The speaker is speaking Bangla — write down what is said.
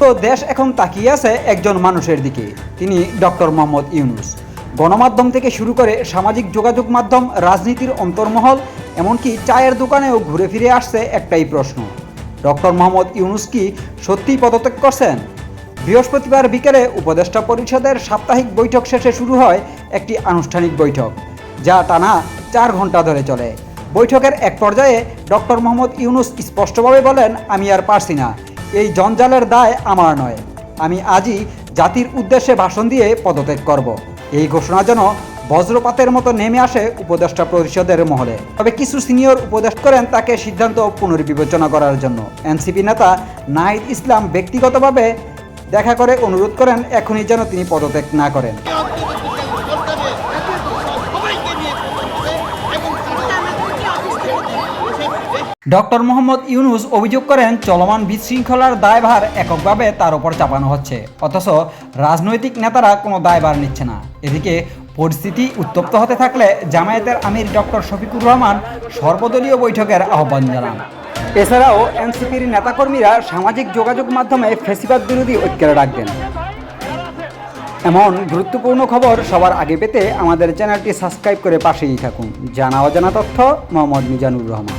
তো দেশ এখন তাকিয়ে আছে একজন মানুষের দিকে, তিনি ডক্টর মোহাম্মদ ইউনুস। গণমাধ্যম থেকে শুরু করে সামাজিক যোগাযোগ মাধ্যম, রাজনীতির অন্তর্মহল, এমনকি চায়ের দোকানেও ঘুরে ফিরে আসছে একটাই প্রশ্ন, ডক্টর মোহাম্মদ ইউনুস কি সত্যিই পদত্যাগ করছেন? বৃহস্পতিবার বিকেলে উপদেষ্টা পরিষদের সাপ্তাহিক বৈঠক শেষে শুরু হয় একটি আনুষ্ঠানিক বৈঠক, যা টানা চার ঘণ্টা ধরে চলে। বৈঠকের এক পর্যায়ে ডক্টর মোহাম্মদ ইউনুস স্পষ্টভাবে বলেন, আমি আর পারছি না। এই জঞ্জালের দায় আমার নয়। আমি আজই জাতির উদ্দেশ্যে ভাষণ দিয়ে পদত্যাগ করব। এই ঘোষণা যেন বজ্রপাতের মতো নেমে আসে উপদেষ্টা পরিষদের মহলে। তবে কিছু সিনিয়র উপদেশ করেন তাকে সিদ্ধান্ত পুনর্বিবেচনা করার জন্য। এনসিপি নেতা নাহিদ ইসলাম ব্যক্তিগতভাবে দেখা করে অনুরোধ করেন এখনই যেন তিনি পদত্যাগ না করেন। ডক্টর মোহাম্মদ ইউনুস অভিযোগ করেন, চলমান বিশৃঙ্খলার দায়ভার এককভাবে তার উপর চাপানো হচ্ছে। অথচ রাজনৈতিক নেতারা কোনো দায়ভার নিচ্ছে না। এদিকে পরিস্থিতি উত্তপ্ত হতে থাকলে জামায়াতের আমির ডক্টর শফিকুর রহমান সর্বদলীয় বৈঠকের আহ্বান জানান। এছাড়াও এনসিপির নেতাকর্মীরা সামাজিক যোগাযোগ মাধ্যমে ফেসিবাদ বিরোধী ঐক্যের ডাকবেন এমন গুরুত্বপূর্ণ খবর সবার আগে পেতে আমাদের চ্যানেলটি সাবস্ক্রাইব করে পাশেই থাকুন। জানা অজানা তথ্য, মোহাম্মদ মিজানুর রহমান।